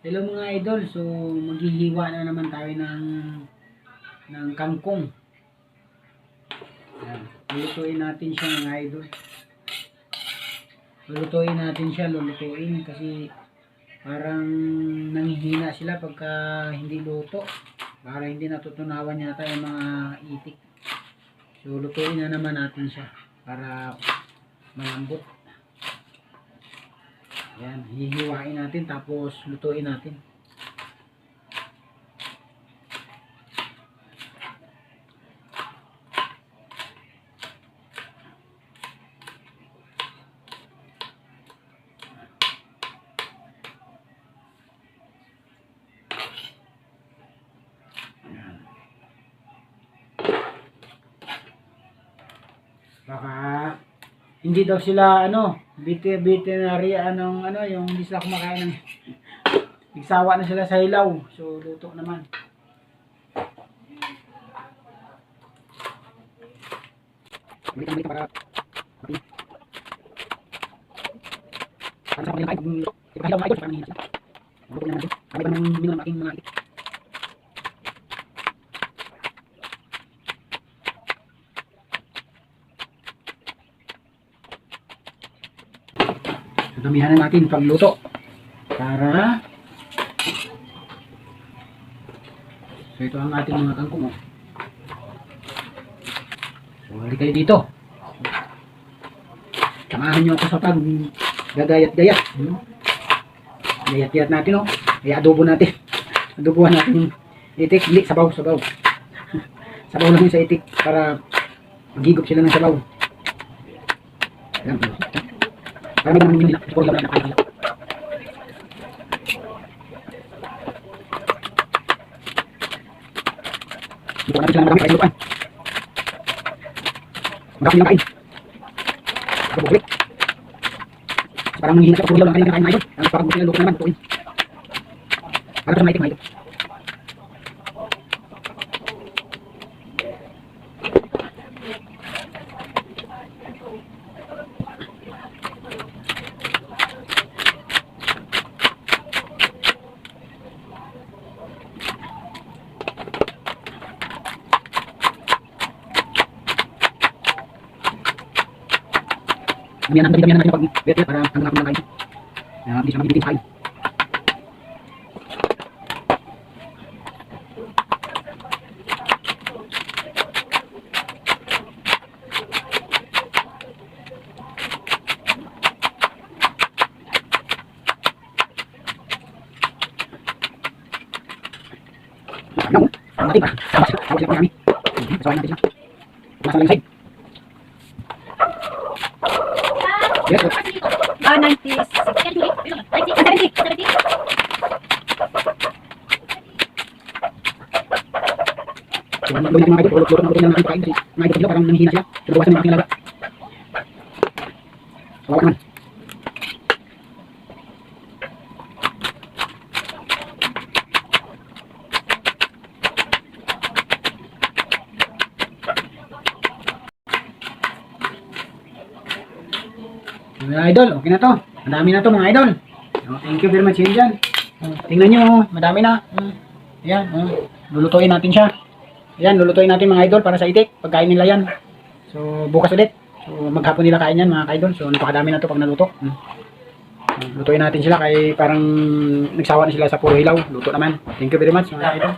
Hello mga idol, so maghihiwa na naman tayo ng ng kangkong. Yan. Lulutuin natin siya mga idol. Lulutuin natin siya, lulutuin kasi parang nanghihina sila pagka hindi luto. Para hindi natutunawan yata yung mga itik. So lutuin na naman natin siya para malambot. Ayan, hihiwain natin tapos lutuin natin. Baka hindi daw sila ano, veterinary anong ano, yung hindi sila kumakain ng Nagsawa na sila sa hilaw. So, luto naman. Balik balik para para sa kanila. Di ba hilaw mga idol? Parang mahina sila. Luto na natin. Kami ba nang minum ng aking mga damihan na natin pagluto. Para So ito ang ating mga kangkong. oh. So hali kayo dito. Samahan nyo ako sa pag gagayat-gayat. Hmm? Gayat-gayat natin oh. Kaya adobo natin. Adobuhan natin itik. Hindi, sabaw, sabaw. sabaw lang yun sa itik para magigop sila ng sabaw. Ayan. Dito natin sila marami kain lupan. Marami lang kain. Ako buklit. Parang manghihina siya, puro lang kain kain ngayon. Ang parang buti na luto naman, tuin. Para sa Damian nanti Damian aja pagi. Lihat ya pada. Ya, bisa nah, nanti bikin kain. Nah, kamu, kamu tiba, kamu sih, kamu sih, nanti, nanti, kamu sih, kamu sih, kamu sih, kamu sih, kamu Ah, 96. 70. 70. So, ano gawin natin mga idol? Ulot-ulot na ulit ng ating pagkain kasi mga idol sila parang nanghihina sila. So, bawasan yung ating alaga. Kawawa naman. Mga idol, okay na to. Madami na to mga idol. Oh, thank you very much yun dyan. Oh, tingnan nyo, oh, madami na. Mm. Ayan, oh, lulutuin natin siya. Ayan, lulutuin natin mga idol para sa itik. Pagkain nila yan. So, bukas ulit. So, maghapon nila kain yan mga idol. So, napakadami na to pag naluto. Mm. Uh, lutuin natin sila kay parang nagsawa na sila sa puro hilaw. Luto naman. Thank you very much mga idol.